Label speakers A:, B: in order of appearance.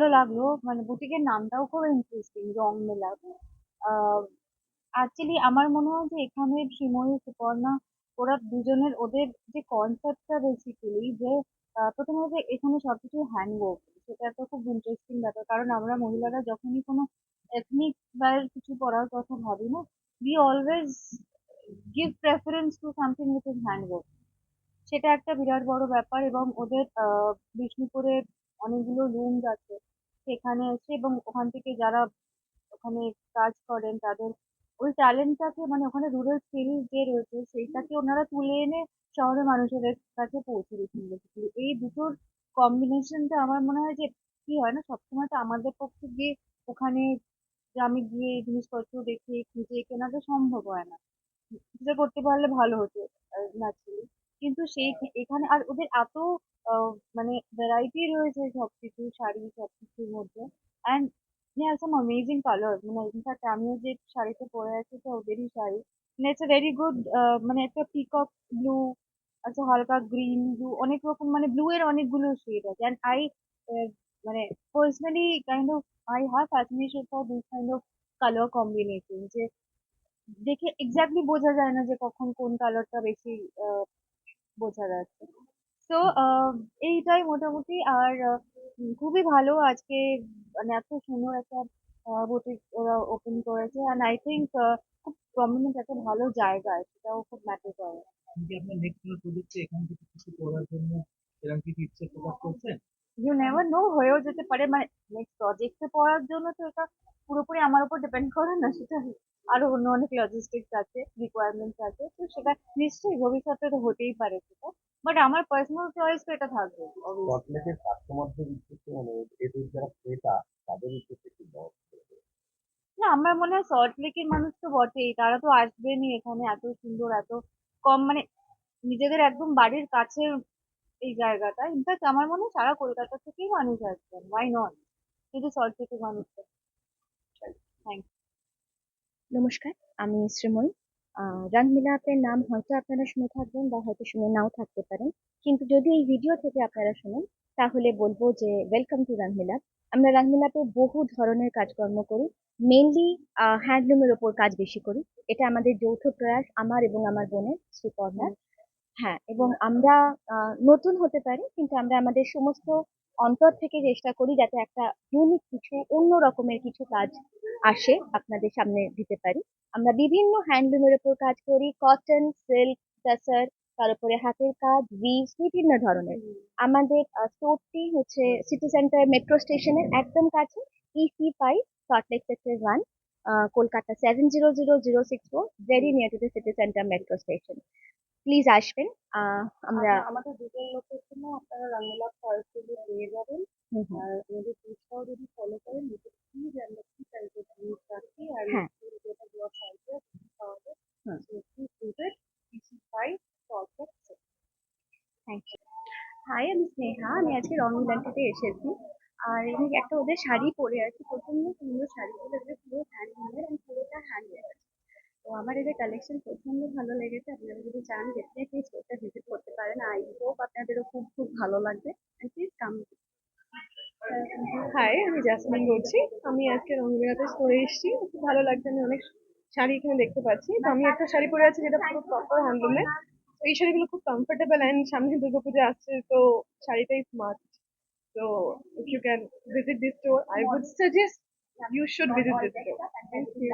A: ভালো লাগল। মানে বুটিকের নামটাও খুব ইন্টারেস্টিং রং মেলা অ্যাকচুয়ালি আমার মনে হয় যে এখানে শ্রীময়ী সুপর্ণা ওরা দুজনের ওদের যে কনসেপ্টটা বেসিক্যালি যে প্রথমে যে এখানে সবকিছু হ্যান্ডওয়ার্ক সেটা তো খুব ইন্টারেস্টিং ব্যাপার। কারণ আমরা মহিলারা যখনই কোনো এথনিক ওয়্যার কিছু পরার কথা ভাবি না we always give preference to something with is handwork সেটা একটা বিরাট বড় ব্যাপার এবং ওদের আহ, বিষ্ণুপুরে অনেকগুলো রুমস আছে। সেখানে এসে এবং ওখান থেকে যারা ওখানে কাজ করেন তাদের ওই ট্যালেন্টটাকে মানে ওখানে রুরাল স্কিল যে রয়েছে সেইটাকে ওনারা তুলে এনে শহরের মানুষের কাছে পৌঁছে দিচ্ছেন basically। এই দুটোর কম্বিনেশনটা আমার মনে হয় যে কি হয় না, সবসময় তো আমাদের পক্ষে গিয়ে ওখানে গ্রামে গিয়ে জিনিসপত্র দেখে, খুঁজে কেনাটা সম্ভব হয় না। সেটা করতে পারলে ভালো হতো ন্যাচারালি কিন্তু সেই এখানে আর ওদের এত মানে ভ্যারাইটি রয়েছে সবকিছু শাড়ি সবকিছুর মধ্যে। অ্যান্ড হ্যাঁ সাম অ্যামেজিং কালার মানে ইনফ্যাক্ট আমিও যে শাড়িটা পরে আছি তো ওদেরই শাড়ি। মানে ইটস এ ভেরি গুড মানে একটা পিকক ব্লু আচ্ছা হালকা গ্রিন ব্লু অনেক রকম মানে ব্লু এর অনেকগুলো শেড আছে। অ্যান্ড আই মানে personally kind of I have fascination for this kind of colour combination যে দেখে এক্স্যাক্টলি বোঝা যায় না যে কখন কোন কালারটা বেশি বোঝা যাচ্ছে। তো এইটাই মোটামুটি আর খুবই ভালো আজকে মানে এত সুন্দর একটা বুটিক ওরা ওপেন করেছে অ্যান্ড আই থিঙ্ক খুব প্রমিনেন্ট একটা ভালো জায়গা সেটাও খুব ম্যাটার করে।
B: আপনার নেক্সট কোনো প্রজেক্টে এখান থেকে কিছু করার জন্য এরকম কিছু ইচ্ছে প্রকাশ করছেন?
A: ইউ নেভার নো হয়েও যেতে পারে। মানে নেক্সট প্রজেক্টে পড়ার জন্য তো এটা পুরোপুরি আমার উপর ডিপেন্ড করে না সেটা আরও অন্য অনেক লজিস্টিক্স আছে রিকোয়ারমেন্টস আছে তো সেটা নিশ্চয়ই ভবিষ্যতে তো হতেই পারে সেটা। বাট আমার পার্সোনাল চয়েস তো এটা থাকবে। obviously।
C: কাস্টমারদের উদ্দেশ্যে মানে এদের যারা ক্রেতা তাদের উদ্দেশ্যে কি
A: না আমার মনে হয় সল্ট লেকের মানুষ তো বটেই তারা তো আসবেনই এখানে এত সুন্দর এত কম মানে নিজেদের একদম বাড়ির কাছে এই জায়গাটা। ইনফ্যাক্ট আমার মনে হয় সারা কলকাতা থেকেই মানুষ আসবেন। ওয়াই নট শুধু সল্ট লেকের মানুষটা থ্যাংক
D: নমস্কার আমি শ্রীময়ী আহ, রংমিলা নাম হয়তো আপনারা শুনে থাকবেন বা হয়তো শুনে নাও থাকতে পারেন। কিন্তু যদি এই ভিডিও থেকে আপনারা শুনেন তাহলে বলব যে ওয়েলকাম টু রংমিলা আমরা রংমিলাতে বহু ধরনের কাজকর্ম করি। মেনলি হ্যান্ডলুমের ওপর কাজ বেশি করি। এটা আমাদের যৌথ প্রয়াস আমার এবং আমার বোনের শ্রীপর্ণার হ্যাঁ এবং আমরা নতুন হতে পারি, কিন্তু আমরা আমাদের সমস্ত অন্তর থেকে চেষ্টা করি যাতে একটা ইউনিক কিছু, অন্য রকমের কিছু কাজ আসে আপনাদের সামনে দিতে পারি। আমরা বিভিন্ন হ্যান্ডলুমের উপর কাজ করি কটন সিল্ক টাসার তারপরে হাতের কাজ উইভস বিভিন্ন ধরনের। আমাদের স্টোরটি হচ্ছে সিটি সেন্টার মেট্রো স্টেশনের একদম কাছে EC five Salt Lake sector one Kolkata seven zero zero zero six four very near to the city centre metro station please আসবেন। আমরা
A: আমাদের দুটোর লোকেশনে আপনারা রাঙ্গুলা ফরেস্টে পেয়ে যাবেন। আর আমাদের পেজটাও যদি ফলো করেন প্লিজ আমরা কি টাইপের জিনিস রাখি। আর। যেটা দেওয়া পাওয়া যায়।
D: থ্যাংক ইউ হাই আমি স্নেহা আমি আজকে রংমিলানটিতে এসেছি। আর আমি একটা ওদের শাড়ি পরে আছি। প্রচণ্ড সুন্দর শাড়িগুলো এগুলো পুরো হ্যান্ডমেড পুরোটা হ্যান্ডমেড তো আমার এদের কালেকশন প্রচণ্ড ভালো লেগেছে। আপনারা যদি চান ডেফিনেটলি স্টোরটা ভিজিট করতে পারেন। আই হোপ আপনাদেরও খুব খুব ভালো লাগবে। প্লিজ কাম
E: হাই আমি জাসমিন বলছি। আমি আজকে রংমিলাতে স্টোরে এসেছি। খুব ভালো লাগছে। আমি অনেক শাড়ি এখানে দেখতে পাচ্ছি। তো আমি একটা শাড়ি পরে আছি যেটা পুরো প্রপার হ্যান্ডলুমের তো এই শাড়িগুলো খুব কমফোর্টেবল অ্যান্ড সামনে দুর্গাপূজা আসছে, তো শাড়িটাই স্মার্ট তো if you can visit this store I would suggest you should visit this store thank you